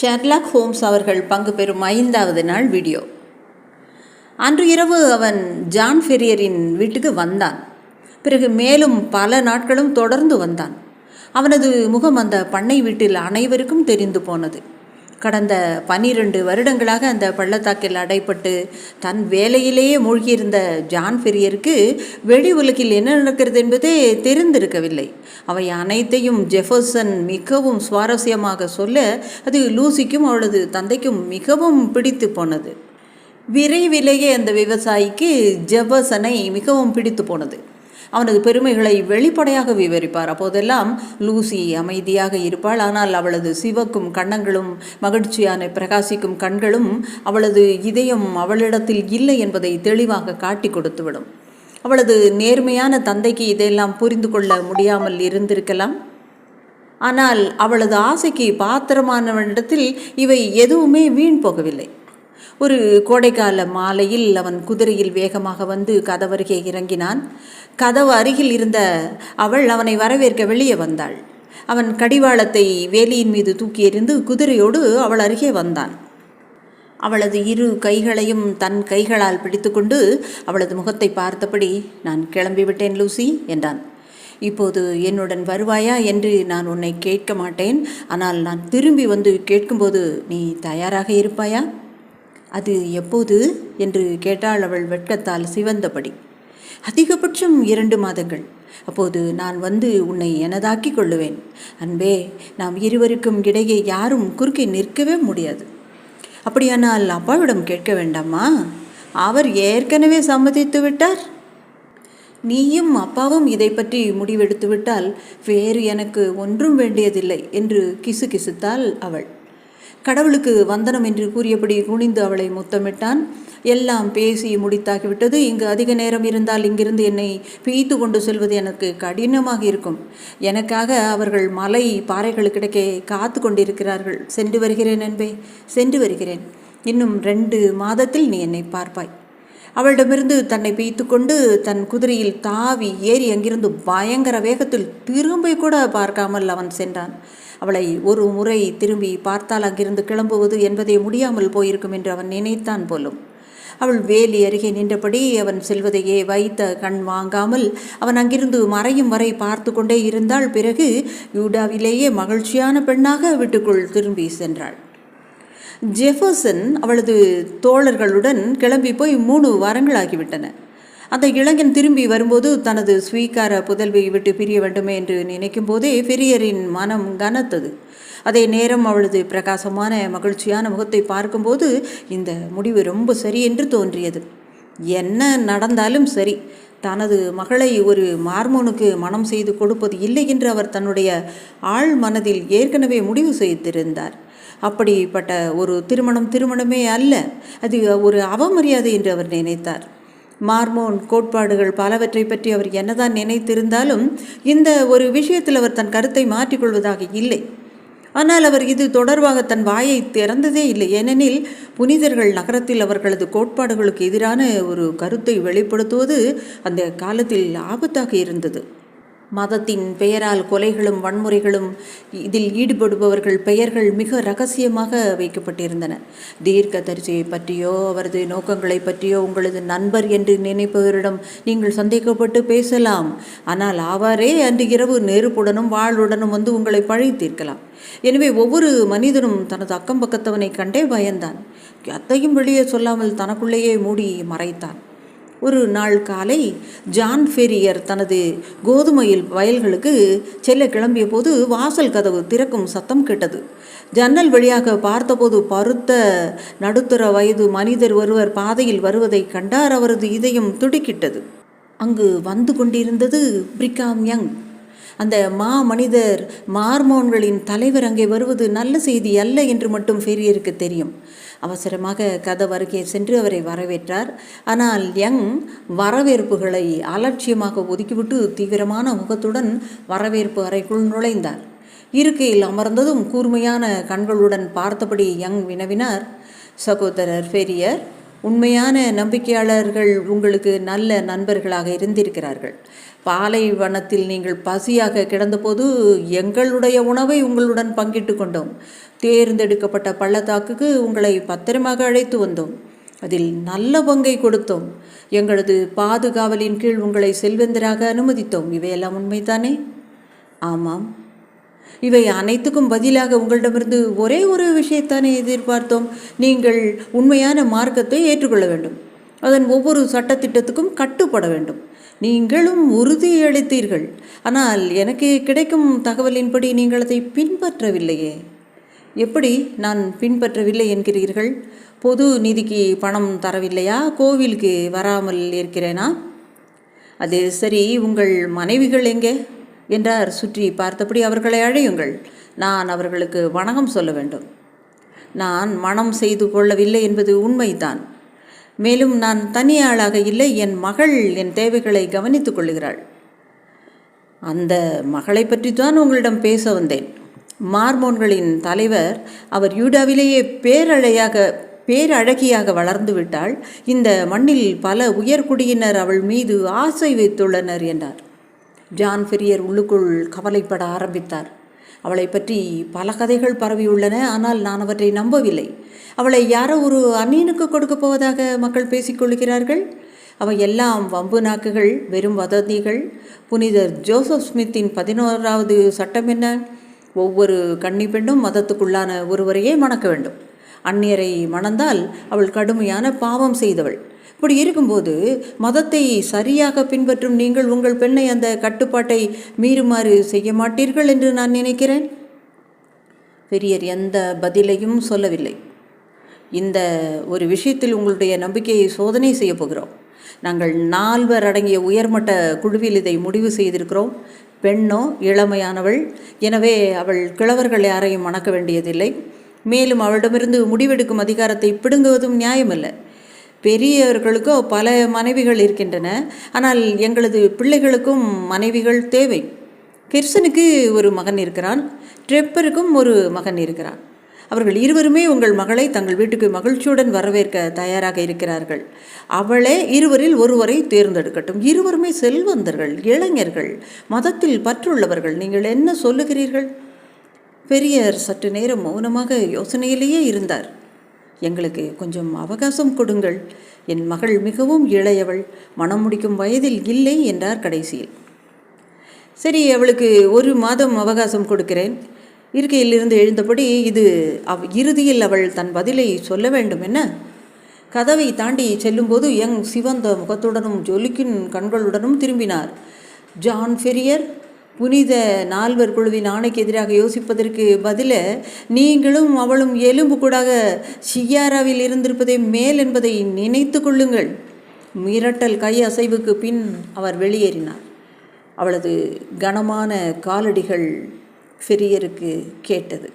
Sherlock Holmes அவர்கள் பங்கு பெறும் ஐந்தாவது நாள் வீடியோ. அன்று இரவு அவன் ஜான் ஃபெரியரின் வீட்டுக்கு வந்தான். பிறகு மேலும் பல நாட்களும் தொடர்ந்து வந்தான். அவனது முகம் அந்த பண்ணை வீட்டில் அனைவருக்கும் தெரிந்து போனது. கடந்த பன்னிரண்டு வருடங்களாக அந்த பள்ளத்தாக்கில் அடைப்பட்டு தன் வேலையிலேயே மூழ்கியிருந்த ஜான் பெரியருக்கு வெளி உலகில் என்ன நடக்கிறது என்பதே தெரிந்திருக்கவில்லை. அவை அனைத்தையும் ஜெஃபர்சன் மிகவும் சுவாரஸ்யமாக சொல்ல அது லூசிக்கும் அவளது தந்தைக்கும் மிகவும் பிடித்து போனது. விரைவிலேயே அந்த விவசாயிக்கு ஜெஃபர்சனை மிகவும் பிடித்து போனது. அவனது பெருமைகளை வெளிப்படையாக விவரிப்பார். அப்போதெல்லாம் லூசி அமைதியாக இருப்பாள். ஆனால் அவளது சிவக்கும் கண்ணங்களும் மகிழ்ச்சியான பிரகாசிக்கும் கண்களும் அவளது இதயம் அவளிடத்தில் இல்லை என்பதை தெளிவாக காட்டி கொடுத்துவிடும். அவளது நேர்மையான தந்தைக்கு இதையெல்லாம் புரிந்து கொள்ள முடியாமல் இருந்திருக்கலாம். ஆனால் அவளது ஆசைக்கு பாத்திரமானவனிடத்தில் இவை எதுவுமே வீண் போகவில்லை. ஒரு கோடைக்கால மாலையில் அவன் குதிரையில் வேகமாக வந்து கதவருகே இறங்கினான். கதவு அருகில் இருந்த அவள் அவனை வரவேற்க வெளியே வந்தாள். அவன் கடிவாளத்தை வேலியின் மீது தூக்கி எறிந்து குதிரையோடு அவள் அருகே வந்தான். அவளது இரு கைகளையும் தன் கைகளால் பிடித்துக்கொண்டு அவளது முகத்தை பார்த்தபடி நான் கிளம்பிவிட்டேன் லூசி என்றான். இப்போது என்னுடன் வருவாயா? என்று நான் உன்னை கேட்க மாட்டேன். ஆனால் நான் திரும்பி வந்து கேட்கும்போது நீ தயாராக இருப்பாயா? அது எப்போது? என்று கேட்டாள் அவள் வெட்கத்தால் சிவந்தபடி. அதிகபட்சம் இரண்டு மாதங்கள். அப்போது நான் வந்து உன்னை எனதாக்கி கொள்ளுவேன். அன்பே நாம் இருவருக்கும் இடையே யாரும் குறுக்கே நிற்கவே முடியாது. அப்படியானால் அப்பாவிடம் கேட்க வேண்டாமா? அவர் ஏற்கனவே சம்மதித்து விட்டார். நீயும் அப்பாவும் இதை பற்றி முடிவெடுத்து விட்டால் வேறு எனக்கு ஒன்றும் வேண்டியதில்லை என்று கிசு கிசுத்தாள் அவள். கடவுளுக்கு வந்தனம் என்று கூறியபடி குனிந்து அவளை முத்தமிட்டான். எல்லாம் பேசி முடித்தாகிவிட்டது. இங்கு அதிக நேரம் இருந்தால் இங்கிருந்து என்னை பிய்த்து கொண்டு செல்வது எனக்கு கடினமாக இருக்கும். எனக்காக அவர்கள் மலை பாறைகளுக்கிடக்கே காத்து கொண்டிருக்கிறார்கள். சென்று வருகிறேன் என்பே சென்று வருகிறேன். இன்னும் ரெண்டு மாதத்தில் நீ என்னை பார்ப்பாய். அவளிடமிருந்து தன்னை பிய்த்து கொண்டு தன் குதிரையில் தாவி ஏறி அங்கிருந்து பயங்கர வேகத்தில் திரும்பி கூட பார்க்காமல் அவன் சென்றான். அவளை ஒரு முறை திரும்பி பார்த்தால் அங்கிருந்து கிளம்புவது என்பதே முடியாமல் போயிருக்கும் என்று அவன் நினைத்தான் போலும். அவள் வேலி அருகே நின்றபடி அவன் செல்வதையே வைத்த கண் வாங்காமல் அவன் அங்கிருந்து மறையும் வரை பார்த்து கொண்டே இருந்தால் பிறகு யூடாவிலேயே மகிழ்ச்சியான பெண்ணாக வீட்டுக்குள் திரும்பி சென்றாள். ஜெஃபர்சன் அவளது தோழர்களுடன் கிளம்பி போய் மூணு வாரங்களாகிவிட்டன. அந்த இளைஞன் திரும்பி வரும்போது தனது ஸ்வீகார புதல்வியை விட்டு பிரிய வேண்டுமே என்று நினைக்கும் போதே பெரியரின் மனம் கனத்தது. அதே நேரம் அவளது பிரகாசமான மகிழ்ச்சியான முகத்தை பார்க்கும்போது இந்த முடிவு ரொம்ப சரி என்று தோன்றியது. என்ன நடந்தாலும் சரி தனது மகளை ஒரு மார்மோனுக்கு மனம் செய்து கொடுப்பது இல்லை என்று அவர் தன்னுடைய ஆழ் மனதில் ஏற்கனவே முடிவு செய்திருந்தார். அப்படிப்பட்ட ஒரு திருமணம் திருமணமே அல்ல அது ஒரு அவமரியாதை என்று அவர் நினைத்தார். மார்மோன் கோட்பாடுகள் பலவற்றை பற்றி அவர் என்னதான் நினைத்திருந்தாலும் இந்த ஒரு விஷயத்தில் அவர் தன் கருத்தை மாற்றிக்கொள்வதாக இல்லை. ஆனால் அவர் இது தொடர்பாக தன் வாயை திறந்ததே இல்லை. ஏனெனில் புனிதர்கள் நகரத்தில் அவர்களது கோட்பாடுகளுக்கு எதிரான ஒரு கருத்தை வெளிப்படுத்துவது அந்த காலத்தில் ஆபத்தாக இருந்தது. மதத்தின் பெயரால் கொலைகளும் வன்முறைகளும் இதில் ஈடுபடுபவர்கள் பெயர்கள் மிக ரகசியமாக வைக்கப்பட்டிருந்தன. தீர்க்க தரிசியை பற்றியோ அவரது நோக்கங்களை பற்றியோ உங்களது நண்பர் என்று நினைப்பவரிடம் நீங்கள் சந்தேகப்பட்டு பேசலாம். ஆனால் அவரே அன்று இரவு நெருப்புடனும் வாளுடனும் வந்து உங்களை பழி தீர்க்கலாம். எனவே ஒவ்வொரு மனிதனும் தனது அக்கம் பக்கத்தவனை கண்டே பயந்தான். அத்தையும் வெளியே சொல்லாமல் தனக்குள்ளேயே மூடி மறைத்தான். ஒரு நாள் காலை ஜான் ஃபெரியர் தனது கோதுமையில் வயல்களுக்கு செல்ல கிளம்பிய போது வாசல் கதவு திறக்கும் சத்தம் கேட்டது. ஜன்னல் வழியாக பார்த்தபோது பருத்த நடுத்தர வயது மனிதர் ஒருவர் பாதையில் வருவதை கண்டார். அவரது இதயம் துடிக்கிட்டது. அங்கு வந்து கொண்டிருந்தது பிரிகாம் யங். அந்த மா மனிதர் மார்மோன்களின் தலைவர் அங்கே வருவது நல்ல செய்தி அல்ல என்று மட்டும் ஃபெரியருக்கு தெரியும். அவசரமாக கதவு அருகே சென்று அவரை வரவேற்றார். ஆனால் யங் வரவேற்புகளை அலட்சியமாக ஒதுக்கிவிட்டு தீவிரமான முகத்துடன் வரவேற்பு அறைக்குள் நுழைந்தார். இருக்கையில் அமர்ந்ததும் கூர்மையான கண்களுடன் பார்த்தபடி யங் வினவினார். சகோதரர் ஃபெரியர் உண்மையான நம்பிக்கையாளர்கள் உங்களுக்கு நல்ல நண்பர்களாக இருந்திருக்கிறார்கள். பாலைவனத்தில் நீங்கள் பசியாக கிடந்தபோது எங்களுடைய உணவை உங்களுடன் பங்கிட்டு கொண்டோம். தேர்ந்தெடுக்கப்பட்ட பள்ளத்தாக்குக்கு உங்களை பத்திரமாக அழைத்து வந்தோம். அதில் நல்ல பங்கை கொடுத்தோம். எங்களது பாதுகாவலின் கீழ் உங்களை செல்வந்தராக அனுமதித்தோம். இவையெல்லாம் உண்மைதானே? ஆமாம். இவை அனைத்துக்கும் பதிலாக உங்களிடமிருந்து ஒரே ஒரு விஷயத்தானே எதிர்பார்த்தோம். நீங்கள் உண்மையான மார்க்கத்தை ஏற்றுக்கொள்ள வேண்டும். அதன் ஒவ்வொரு சட்டத்திட்டத்துக்கும் கட்டுப்பட வேண்டும். நீங்களும் உறுதியளித்தீர்கள் ஆனால் எனக்கு கிடைக்கும் தகவலின்படி நீங்கள் அதை பின்பற்றவில்லையே. எப்படி நான் பின்பற்றவில்லை என்கிறீர்கள்? பொது நிதிக்கு பணம் தரவில்லையா? கோவிலுக்கு வராமல் இருக்கிறேனா? அது சரி உங்கள் மனைவிகள் எங்கே? என்றார் சுற்றி பார்த்தபடி அவர்களை அழையுங்கள். நான் அவர்களுக்கு வணக்கம் சொல்ல வேண்டும். நான் மனம் செய்து கொள்ளவில்லை என்பது உண்மைதான். மேலும் நான் தனியாளாக இல்லை என் மகள் என் தேவைகளை கவனித்துக் கொள்கிறாள். அந்த மகளை பற்றி தான் உங்களிடம் பேச வந்தேன். மார்மோன்களின் தலைவர் அவர் யூடாவிலேயே பேரழையாக பேரழகியாக வளர்ந்து விட்டால் இந்த மண்ணில் பல உயர்குடியினர் அவள் மீது ஆசை வைத்துள்ளனர் என்றார். ஜான் ஃபெரியர் உள்ளுக்குள் கவலைப்பட ஆரம்பித்தார். அவளை பற்றி பல கதைகள் பரவியுள்ளன ஆனால் நான் அவற்றை நம்பவில்லை. அவளை யாரோ ஒரு அந்நியனுக்கு கொடுக்கப் போவதாக மக்கள் பேசிக்கொள்கிறார்கள் அவை எல்லாம் வம்பு நாக்குகள் வெறும் வதந்திகள். புனிதர் ஜோசப் ஸ்மித்தின் பதினோராவது சட்டம் என்ன? ஒவ்வொரு கன்னி பெண்ணும் மதத்துக்குள்ளான ஒருவரையே மணக்க வேண்டும். அந்நியரை மணந்தால் அவள் கடுமையான பாவம் செய்தவள். இப்படி இருக்கும்போது மதத்தை சரியாக பின்பற்றும் நீங்கள் உங்கள் பெண்ணை அந்த கட்டுப்பாட்டை மீறுமாறு செய்ய மாட்டீர்கள் என்று நான் நினைக்கிறேன். பெரியர் எந்த பதிலையும் சொல்லவில்லை. இந்த ஒரு விஷயத்தில் உங்களுடைய நம்பிக்கையை சோதனை செய்ய போகிறோம். நாங்கள் நால்வர் அடங்கிய உயர்மட்ட குழுவில் இதை முடிவு செய்திருக்கிறோம். பெண்ணோ இளமையானவள். எனவே அவள் கிழவர்கள் யாரையும் மணக்க வேண்டியதில்லை. மேலும் அவளிடமிருந்து முடிவெடுக்கும் அதிகாரத்தை பிடுங்குவதும் நியாயமல்ல. பெரியவர்களுக்கோ பல மனைவிகள் இருக்கின்றன. ஆனால் எங்களது பிள்ளைகளுக்கும் மனைவிகள் தேவை. கிர்சனுக்கு ஒரு மகன் இருக்கிறான். ட்ரெப்பருக்கும் ஒரு மகன் இருக்கிறான். அவர்கள் இருவருமே உங்கள் மகளை தங்கள் வீட்டுக்கு மகிழ்ச்சியுடன் வரவேற்க தயாராக இருக்கிறார்கள். அவளே இருவரில் ஒருவரை தேர்ந்தெடுக்கட்டும். இருவருமே செல்வந்தர்கள் இளைஞர்கள் மதத்தில் பற்றுள்ளவர்கள். நீங்கள் என்ன சொல்லுகிறீர்கள்? பெரியர் சற்று நேரம் மௌனமாக யோசனையிலேயே இருந்தார். எங்களுக்கு கொஞ்சம் அவகாசம் கொடுங்கள். என் மகள் மிகவும் இளையவள். மனம் முடிக்கும் வயதில் இல்லை என்றார் கடைசியில். சரி அவளுக்கு ஒரு மாதம் அவகாசம் கொடுக்கிறேன். இருக்கையிலிருந்து எழுந்தபடி இது அவ் இறுதியில் அவள் தன் பதிலை சொல்ல வேண்டும் என்ன? கதவை தாண்டி செல்லும்போது யங் சிவந்த முகத்துடனும் ஜொலிக்கின் கண்களுடனும் திரும்பினார். ஜான் ஃபெரியர் புனித நால்வர் குழுவின் ஆணைக்கு எதிராக யோசிப்பதற்கு பதில நீங்களும் அவளும் எலும்பு கூடாக ஷியாராவில் இருந்திருப்பதே மேல் என்பதை நினைத்து கொள்ளுங்கள். மிரட்டல் கை அசைவுக்கு பின் அவர் வெளியேறினார். அவளது கனமான காலடிகள் ஃபெரியருக்கு கேட்டது.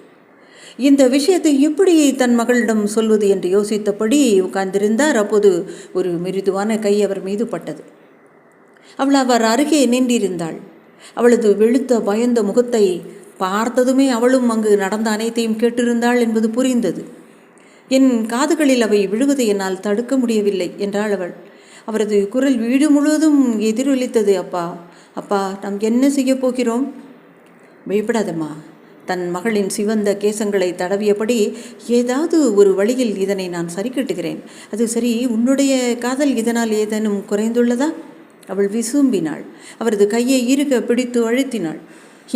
இந்த விஷயத்தை எப்படி தன் மகளிடம் சொல்வது என்று யோசித்தபடி உட்கார்ந்திருந்தார். அப்போது ஒரு மிருதுவான கை அவர் மீது பட்டது. அவள் அவர் அருகே நின்றிருந்தாள். அவளது வெளுத்த பயந்த முகத்தை பார்த்ததுமே அவளும் அங்கு நடந்த அனைத்தையும் கேட்டிருந்தாள் என்பது புரிந்தது. என் காதுகளில் அவை விழுவதை என்னால் தடுக்க முடியவில்லை என்றாள் அவள். அவரது குரல் வீடு முழுவதும் எதிரொலித்தது. அப்பா அப்பா நாம் என்ன செய்ய போகிறோம்? பயப்படாதம்மா. தன் மகளின் சிவந்த கேசங்களை தடவியபடி ஏதாவது ஒரு வழியில் இதனை நான் சரி கட்டுகிறேன் அது சரி உன்னுடைய காதல் இதனால் ஏதேனும் குறைந்துள்ளதா? அவள் விசும்பினாள். அவரது கையை இருக பிடித்து அழுத்தினாள்.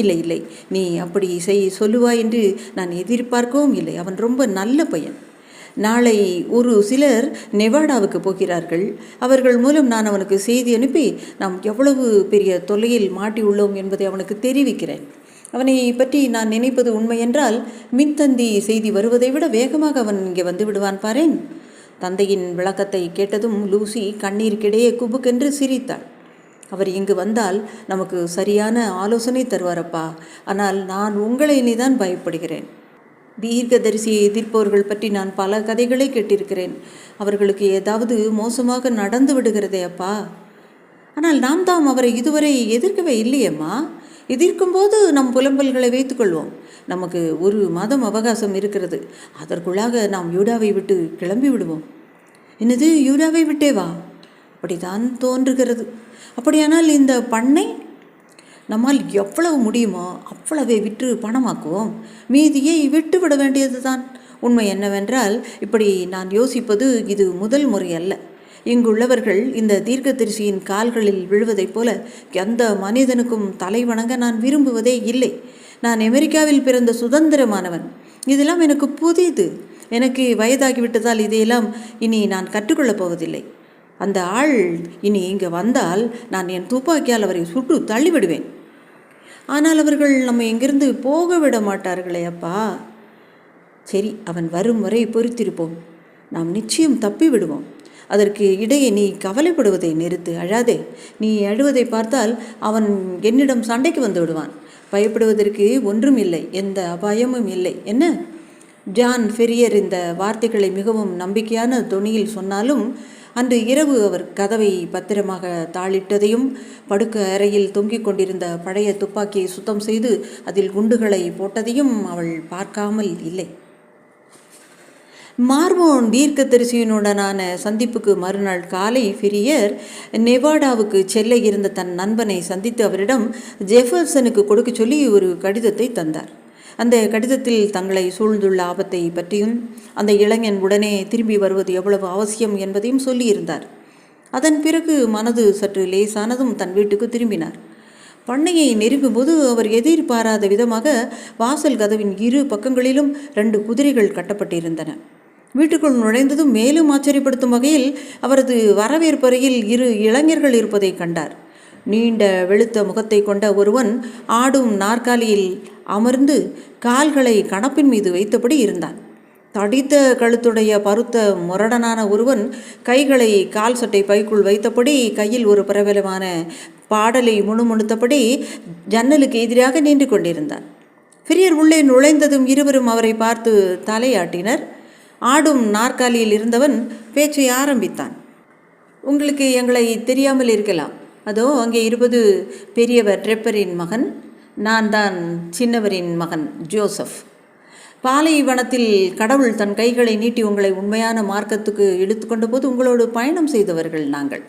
இல்லை இல்லை நீ அப்படி செய் சொல்லுவாய் என்று நான் எதிர்பார்க்கவும் இல்லை. அவன் ரொம்ப நல்ல பையன். நாளை ஒரு சிலர் நெவாடாவுக்கு போகிறார்கள். அவர்கள் மூலம் நான் அவனுக்கு செய்தி அனுப்பி நாம் எவ்வளவு பெரிய தொல்லையில் மாட்டியுள்ளோம் என்பதை அவனுக்கு தெரிவிக்கிறேன். அவனை பற்றி நான் நினைப்பது உண்மை என்றால் மின்தந்தி செய்தி வருவதை விட வேகமாக அவன் இங்கே வந்து விடுவான் பாரேன். தந்தையின் விளக்கத்தை கேட்டதும் லூசி கண்ணீருக்கிடையே குபுக்கென்று சிரித்தாள். அவர் இங்கு வந்தால் நமக்கு சரியான ஆலோசனை தருவாரப்பா. ஆனால் நான் உங்களை இனிதான் பயப்படுகிறேன். தீர்க்கதரிசியை எதிர்ப்பவர்கள் பற்றி நான் பல கதைகளை கேட்டிருக்கிறேன். அவர்களுக்கு ஏதாவது மோசமாக நடந்து விடுகிறதே அப்பா. ஆனால் நாம் தாம் அவரை இதுவரை எதிர்க்கவே இல்லையம்மா. எதிர்க்கும்போது நம் புலம்பல்களை வைத்துக்கொள்வோம். நமக்கு ஒரு மாதம் அவகாசம் இருக்கிறது. அதற்குள்ளாக நாம் யூடாவை விட்டு கிளம்பி விடுவோம். என்னது யூடாவை விட்டே வா? அப்படிதான் தோன்றுகிறது. அப்படியானால் இந்த பண்ணை நம்மால் எவ்வளவு முடியுமோ அவ்வளவை விற்று பணமாக்குவோம். மீதியை விட்டு விட வேண்டியதுதான். உண்மை என்னவென்றால் இப்படி நான் யோசிப்பது இது முதல் முறை அல்ல. இங்குள்ளவர்கள் இந்த தீர்க்கதரிசியின் கால்களில் விழுவதைப் போல எந்த மனிதனுக்கும் தலை வணங்க நான் விரும்புவதே இல்லை. நான் அமெரிக்காவில் பிறந்த சுதந்திரமானவன். இதெல்லாம் எனக்கு புதிது. எனக்கு வயதாகிவிட்டதால் இதையெல்லாம் இனி நான் கற்றுக்கொள்ளப் போவதில்லை. அந்த ஆள் இனி இங்கே வந்தால் நான் என் துப்பாக்கியால் அவரை சுட்டு தள்ளிவிடுவேன். ஆனால் அவர்கள் நம்ம எங்கிருந்து போக விட மாட்டார்களே அப்பா. சரி அவன் வரும் வரை பொறுத்திருப்போம். நாம் நிச்சயம் தப்பி விடுவோம் அதற்கு இடையே நீ கவலைப்படுவதை நிறுத்து அழாதே. நீ அழுவதை பார்த்தால் அவன் என்னிடம் சண்டைக்கு வந்து விடுவான். பயப்படுவதற்கு ஒன்றும் இல்லை எந்த அபாயமும் இல்லை. என்ன? ஜான் ஃபெரியர் இந்த வார்த்தைகளை மிகவும் நம்பிக்கையான தொனியில் சொன்னாலும் அன்று இரவு அவர் கதவை பத்திரமாக தாளிட்டதையும் படுக்க அறையில் தொங்கிக் கொண்டிருந்த பழைய துப்பாக்கியை சுத்தம் செய்து அதில் குண்டுகளை போட்டதையும் அவள் பார்க்காமல் இல்லை. மார்மோன் தீர்க்கதரிசியினுடனான சந்திப்புக்கு மறுநாள் காலை ஃபிரியர் நெவாடாவுக்கு செல்ல இருந்த தன் நண்பனை சந்தித்து அவரிடம் ஜெஃபர்சனுக்கு கொடுக்க சொல்லி ஒரு கடிதத்தை தந்தார். அந்த கடிதத்தில் தங்களை சூழ்ந்துள்ள ஆபத்தை பற்றியும் அந்த இளைஞன் உடனே திரும்பி வருவது எவ்வளவு அவசியம் என்பதையும் சொல்லியிருந்தார். அதன் பிறகு மனது சற்று லேசானதும் தன் வீட்டுக்கு திரும்பினார். பண்ணையை நெருங்கும்போது அவர் எதிர்பாராத விதமாக வாசல் கதவின் இரு பக்கங்களிலும் ரெண்டு குதிரைகள் கட்டப்பட்டிருந்தன. வீட்டுக்குள் நுழைந்ததும் மேலும் ஆச்சரியப்படுத்தும் வகையில் அவரது வரவேற்பறையில் இரு இளைஞர்கள் இருப்பதை கண்டார். நீண்ட வெளுத்த முகத்தை கொண்ட ஒருவன் ஆடும் நாற்காலியில் அமர்ந்து கால்களை கணப்பின் மீது வைத்தபடி இருந்தான். தடித்த கழுத்துடைய பருத்த முரடனான ஒருவன் கைகளை கால் சட்டை பைக்குள் வைத்தபடி கையில் ஒரு பிரபலமான பாடலை முணுமுணுத்தபடி ஜன்னலுக்கு எதிராக நின்று கொண்டிருந்தான். பிரியர் உள்ளே நுழைந்ததும் இருவரும் அவரை பார்த்து தலையாட்டினர். ஆடும் நாற்காலியில் இருந்தவன் பேச்சை ஆரம்பித்தான். உங்களுக்கு எங்களை தெரியாமல் இருக்கலாம். அதோ அங்கே இருப்பது பெரியவர் ட்ரெப்பரின் மகன். நான் தான் சின்னவரின் மகன் ஜோசப். பாலைவனத்தில் கடவுள் தன் கைகளை நீட்டி உங்களை உண்மையான மார்க்கத்துக்கு இழுத்து போது உங்களோடு பயணம் செய்தவர்கள் நாங்கள்.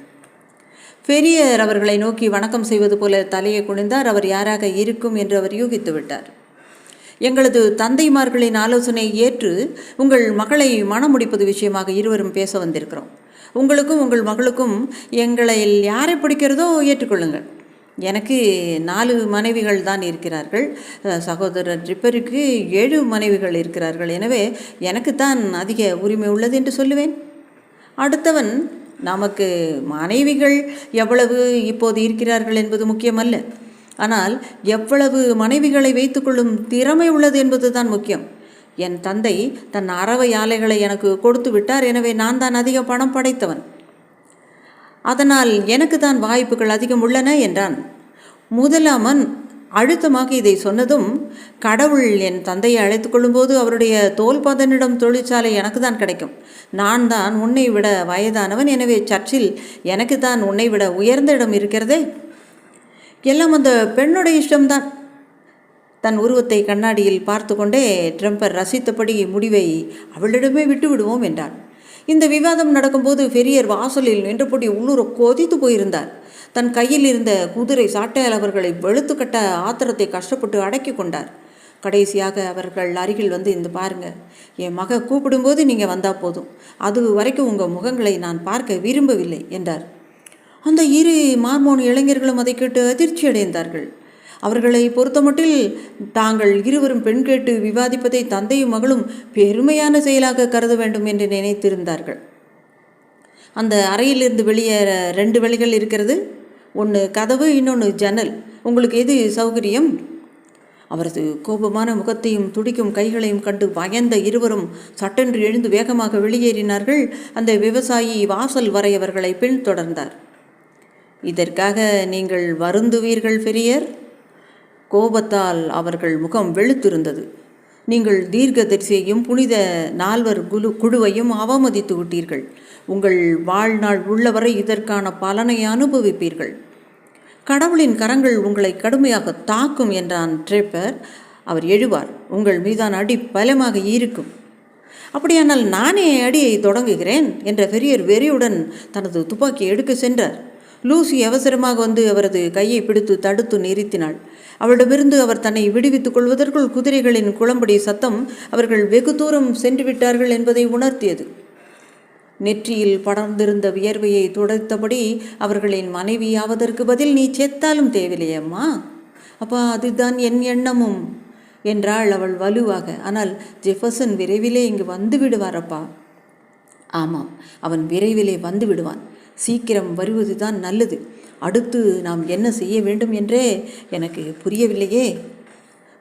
பெரியர் அவர்களை நோக்கி வணக்கம் செய்வது போல தலையை குனிந்தார். அவர் யாராக இருக்கும் என்று அவர் யூகித்து விட்டார். எங்களது தந்தைமார்களின் ஆலோசனை ஏற்று உங்கள் மகளை மனம் முடிப்பது விஷயமாக இருவரும் பேச வந்திருக்கிறோம். உங்களுக்கும் உங்கள் மகளுக்கும் எங்களை யாரை பிடிக்கிறதோ ஏற்றுக்கொள்ளுங்கள். எனக்கு நாலு மனைவிகள் தான் இருக்கிறார்கள். சகோதரர் ட்ரிப்பருக்கு ஏழு மனைவிகள் இருக்கிறார்கள். எனவே எனக்குத்தான் அதிக உரிமை உள்ளது என்று சொல்லுவேன். அடுத்தவன் நமக்கு மனைவிகள் எவ்வளவு இப்போது இருக்கிறார்கள் என்பது முக்கியமல்ல. ஆனால் எவ்வளவு மனைவிகளை வைத்துக்கொள்ளும் திறமை உள்ளது என்பதுதான் முக்கியம். என் தந்தை தன் அறவை ஆலைகளை எனக்கு கொடுத்து விட்டார் எனவே நான் தான் அதிக பணம் படைத்தவன். அதனால் எனக்கு தான் வாய்ப்புகள் அதிகம் உள்ளன என்றான். முதலாமன் அழுத்தமாக இதை சொன்னதும் கடவுள் என் தந்தையை அழைத்து கொள்ளும்போது அவருடைய தோல்பதனிடம் தொழிற்சாலை எனக்கு தான் கிடைக்கும். நான் தான் உன்னை விட வயதானவன் எனவே சர்ச்சில் எனக்கு தான் உன்னை விட உயர்ந்த இடம் இருக்கிறதே. எல்லாம் அந்த பெண்ணுடைய இஷ்டம்தான். தன் உருவத்தை கண்ணாடியில் பார்த்து கொண்டே ட்ரம்பர் ரசித்தபடி முடிவை அவளிடமே விட்டு விடுவோம் என்றான். இந்த விவாதம் நடக்கும்போது பெரியர் வாசலில் நின்றபடி உள்ளூர கொதித்து போயிருந்தார். தன் கையில் இருந்த குதிரை சாட்டையால் அவர்களை வெளுத்து கட்ட ஆத்திரத்தை கஷ்டப்பட்டு அடக்கி கொண்டார். கடைசியாக அவர்கள் அருகில் வந்து இந்த பாருங்க என் மக கூப்பிடும்போது நீங்கள் வந்தால் போதும். அது வரைக்கும் உங்கள் முகங்களை நான் பார்க்க விரும்பவில்லை என்றார். அந்த இரு மார்மோன் இளைஞர்களும் அதை கேட்டு அதிர்ச்சி அடைந்தார்கள் அவர்களை பொறுத்தமட்டில் தாங்கள் இருவரும் பெண் கேட்டு விவாதிப்பதை தந்தையும் மகளும் பெருமையான செயலாக கருத வேண்டும் என்று நினைத்திருந்தார்கள். அந்த அறையிலிருந்து வெளியேற ரெண்டு வழிகள் இருக்கிறது. ஒன்று கதவு இன்னொன்று ஜன்னல். உங்களுக்கு எது சௌகரியம்? அவரது கோபமான முகத்தையும் துடிக்கும் கைகளையும் கண்டு பயந்த இருவரும் சட்டென்று எழுந்து வேகமாக வெளியேறினார்கள். அந்த விவசாயி வாசல் வரை அவர்களை பின்தொடர்ந்தார். இதற்காக நீங்கள் வருந்துவீர்கள் பெரியர்? கோபத்தால் அவர்கள் முகம் வெளுத்திருந்தது. நீங்கள் தீர்க்கதரிசியையும் புனித நால்வர் குழு குழுவையும் அவமதித்து விட்டீர்கள். உங்கள் வாழ்நாள் உள்ளவரை இதற்கான பலனை அனுபவிப்பீர்கள். கடவுளின் கரங்கள் உங்களை கடுமையாக தாக்கும் என்றான் ட்ரேப்பர். அவர் எழுவார் உங்கள் மீதான அடி பலமாக இருக்கும். அப்படியானால் நானே அடியை தொடங்குகிறேன்? என்ற பெரியர் வெறியுடன் தனது துப்பாக்கியை எடுக்க சென்றார். லூசி அவசரமாக வந்து அவரது கையை பிடித்து தடுத்து நிறுத்தினாள். அவளிடமிருந்து அவர் தன்னை விடுவித்துக் கொள்வதற்குள் குதிரைகளின் குளம்படி சத்தம் அவர்கள் வெகு தூரம் சென்று விட்டார்கள் என்பதை உணர்த்தியது. நெற்றியில் படர்ந்திருந்த வியர்வையை துடைத்தபடி அவர்களின் மனைவியாவதற்கு பதில் நீ செத்தாலும் தேவையில்லையம்மா அப்பா அதுதான் என் எண்ணமும் என்றாள் அவள் வலுவாக. ஆனால் ஜெஃபர்சன் விரைவிலே இங்கு வந்து விடுவாரப்பா ஆமாம் அவன் விரைவிலே வந்து விடுவான். சீக்கிரம் வருவதுதான் நல்லது. அடுத்து நாம் என்ன செய்ய வேண்டும் என்றே எனக்கு புரியவில்லையே.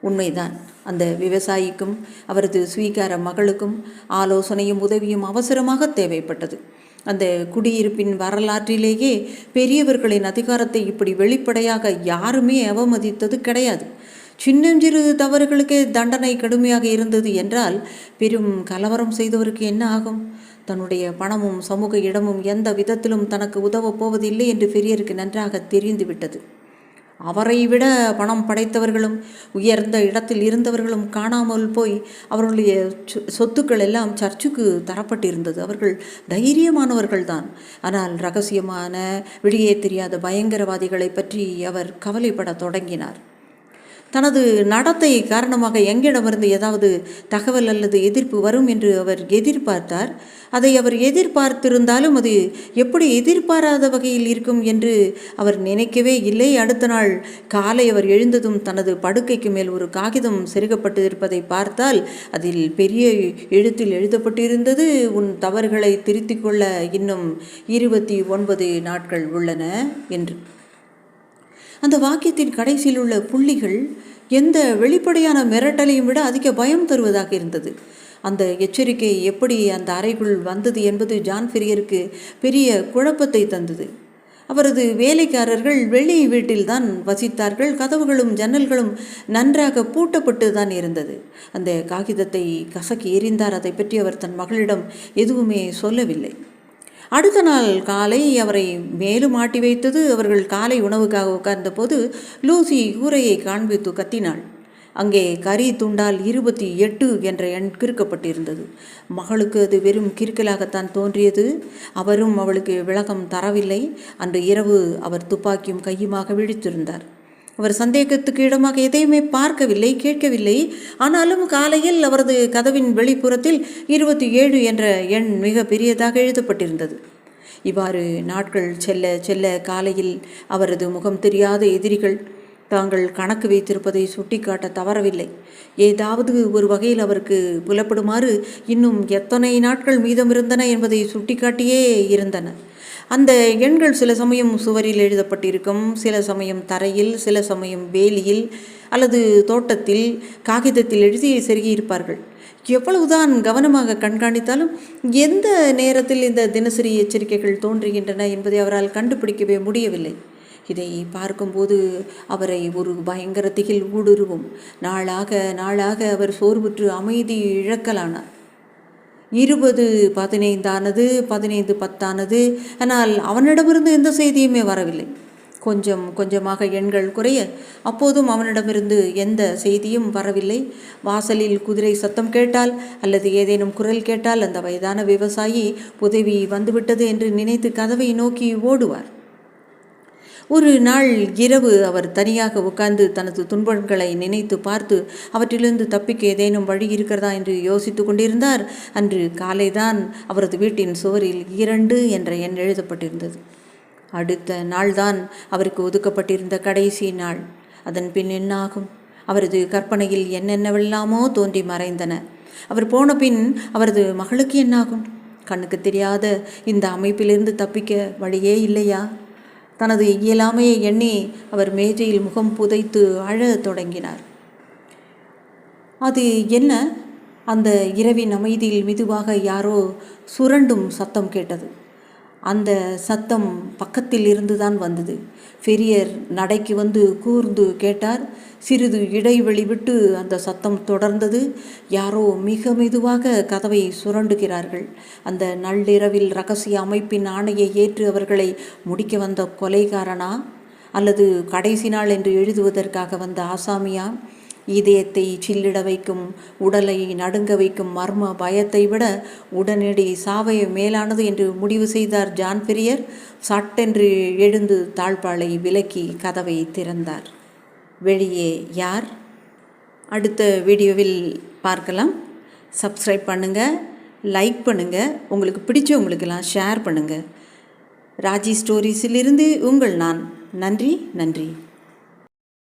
உண்மைதான். அந்த விவசாயிக்கும் அவரது ஸ்வீகார மகளுக்கும் ஆலோசனையும் உதவியும் அவசரமாக தேவைப்பட்டது. அந்த குடியிருப்பின் வரலாற்றிலேயே பெரியவர்களின் அதிகாரத்தை இப்படி வெளிப்படையாக யாருமே அவமதித்தது கிடையாது. சின்னஞ்சிறு தவறுகளுக்கே தண்டனை கடுமையாக இருந்தது என்றால் பெரும் கலவரம் செய்தவருக்கு என்ன ஆகும்? தன்னுடைய பணமும் சமூக இடமும் எந்த விதத்திலும் தனக்கு உதவப் போவதில்லை என்று பெரியருக்கு நன்றாக தெரிந்துவிட்டது அவரை விட பணம் படைத்தவர்களும் உயர்ந்த இடத்தில் இருந்தவர்களும் காணாமல் போய் அவர்களுடைய சொத்துக்கள் எல்லாம் சர்ச்சுக்கு தரப்பட்டிருந்தது. அவர்கள் தைரியமானவர்கள்தான். ஆனால் ரகசியமான வெளியே தெரியாத பயங்கரவாதிகளை பற்றி அவர் கவலைப்பட தொடங்கினார். தனது நடத்தை காரணமாக எங்கிடமிருந்து ஏதாவது தகவல் அல்லது எதிர்ப்பு வரும் என்று அவர் எதிர்பார்த்தார். அதை அவர் எதிர்பார்த்திருந்தாலும் அது எப்படி எதிர்பாராத வகையில் இருக்கும் என்று அவர் நினைக்கவே இல்லை. அடுத்த நாள் காலை அவர் எழுந்ததும் தனது படுக்கைக்கு மேல் ஒரு காகிதம் செருகப்பட்டிருப்பதை பார்த்தால் அதில் பெரிய எழுத்தில் எழுதப்பட்டிருந்தது. உன் தவறுகளை திருத்திக் கொள்ள இன்னும் இருபத்தி ஒன்பது நாட்கள் உள்ளன என்று அந்த வாக்கியத்தின் கடைசியில் உள்ள புள்ளிகள் எந்த வெளிப்படையான மிரட்டலையும் விட அதிக பயம் தருவதாக இருந்தது. அந்த எச்சரிக்கை எப்படி அந்த அறைக்குள் வந்தது என்பது ஜான் ஃபெரியருக்கு பெரிய குழப்பத்தை தந்தது. அவரது வேலைக்காரர்கள் வெளி வீட்டில்தான் வசித்தார்கள் கதவுகளும் ஜன்னல்களும் நன்றாக பூட்டப்பட்டு தான் இருந்தது. அந்த காகிதத்தை கசக்கி எறிந்தார். அதை பற்றி அவர் தன் மகளிடம் எதுவுமே சொல்லவில்லை. அடுத்த நாள் காலை அவரை மேலும் ஆட்டி வைத்தது அவர்கள் காலை உணவுக்காக உட்கார்ந்தபோது லூசி கூரையை காண்பித்து கத்தினாள். அங்கே கரி துண்டால் இருபத்தி எட்டு என்ற எண் கிறுக்கப்பட்டிருந்தது. மகளுக்கு அது வெறும் கிறுக்கலாகத்தான் தோன்றியது. அவரும் அவளுக்கு விளக்கம் தரவில்லை. அன்று இரவு அவர் துப்பாக்கியும் கையுமாக விழித்திருந்தார். அவர் சந்தேகத்துக்கு இடமாக எதையுமே பார்க்கவில்லை கேட்கவில்லை. ஆனாலும் காலையில் அவரது கதவின் வெளிப்புறத்தில் இருபத்தி ஏழு என்ற எண் மிக பெரியதாக எழுதப்பட்டிருந்தது. இவ்வாறு நாட்கள் செல்ல செல்ல காலையில் அவரது முகம் தெரியாத எதிரிகள் தாங்கள் கணக்கு வைத்திருப்பதை சுட்டிக்காட்ட தவறவில்லை. ஏதாவது ஒரு வகையில் அவருக்கு புலப்படுமாறு இன்னும் எத்தனை நாட்கள் மீதம் இருந்தன என்பதை சுட்டிக்காட்டியே இருந்தன. அந்த எண்கள் சில சமயம் சுவரில் எழுதப்பட்டிருக்கும் சில சமயம் தரையில் சில சமயம் வேலியில் அல்லது தோட்டத்தில் காகிதத்தில் எழுதி செருகியிருப்பார்கள். எவ்வளவுதான் கவனமாக கண்காணித்தாலும் எந்த நேரத்தில் இந்த தினசரி எச்சரிக்கைகள் தோன்றுகின்றன என்பதை அவரால் கண்டுபிடிக்கவே முடியவில்லை. இதை பார்க்கும்போது அவரை ஒரு பயங்கர திகில் ஊடுருவும். நாளாக நாளாக அவர் சோர்வுற்று அமைதி இழக்கலானார். இருபது பதினைந்தானது பதினைந்து பத்தானது ஆனால் அவனிடமிருந்து எந்த செய்தியுமே வரவில்லை. கொஞ்சம் கொஞ்சமாக எண்கள் குறைய அப்போதும் அவனிடமிருந்து எந்த செய்தியும் வரவில்லை. வாசலில் குதிரை சத்தம் கேட்டால் அல்லது ஏதேனும் குரல் கேட்டால் அந்த வயதான விவசாயி உதவி வந்துவிட்டது என்று நினைத்து கதவை நோக்கி ஓடுவார். ஒரு நாள் இரவு அவர் தனியாக உட்கார்ந்து தனது துன்பங்களை நினைத்து பார்த்து அவற்றிலிருந்து தப்பிக்க ஏதேனும் வழி இருக்கிறதா என்று யோசித்து கொண்டிருந்தார். அன்று காலைதான் அவரது வீட்டின் சுவரில் இரண்டு என்ற எண் எழுதப்பட்டிருந்தது. அடுத்த நாள்தான் அவருக்கு ஒதுக்கப்பட்டிருந்த கடைசி நாள். அதன் பின் என்னாகும்? அவரது கற்பனையில் என்னென்னவெல்லாமோ தோன்றி மறைந்தன. அவர் போன பின் அவரது மகளுக்கு என்னாகும்? கண்ணுக்கு தெரியாத இந்த அமைப்பிலிருந்து தப்பிக்க வழியே இல்லையா? தனது இயலாமையை எண்ணி அவர் மேஜையில் முகம் புதைத்து அழத் தொடங்கினார். அது என்ன? அந்த இரவின் அமைதியில் மெதுவாக யாரோ சுரண்டும் சத்தம் கேட்டது. அந்த சத்தம் பக்கத்தில் இருந்துதான் வந்தது. பெரியர் நடைக்கு வந்து கூர்ந்து கேட்டார். சிறிது இடைவெளி விட்டு அந்த சத்தம் தொடர்ந்தது. யாரோ மிக மெதுவாக கதவை சுரண்டுகிறார்கள். அந்த நள்ளிரவில் ரகசிய அமைப்பின் ஆணையை ஏற்று அவர்களை முடிக்க வந்த கொலைகாரனா அல்லது கடைசி நாள் என்று எழுதுவதற்காக வந்த ஆசாமியா? இதயத்தை சில்லிட வைக்கும் உடலை நடுங்க வைக்கும் மர்ம பயத்தை விட உடனடி சாவை மேலானது என்று முடிவு செய்தார் ஜான் பெரியர். சட்டென்று எழுந்து தாழ்பாளை விலக்கி கதவை திறந்தார். வெளியே யார்? அடுத்த வீடியோவில் பார்க்கலாம். சப்ஸ்கிரைப் பண்ணுங்கள் லைக் பண்ணுங்கள் உங்களுக்கு பிடிச்சவங்களுக்கெல்லாம் ஷேர் பண்ணுங்கள் ராஜி ஸ்டோரிஸிலிருந்து உங்கள் நான். நன்றி நன்றி.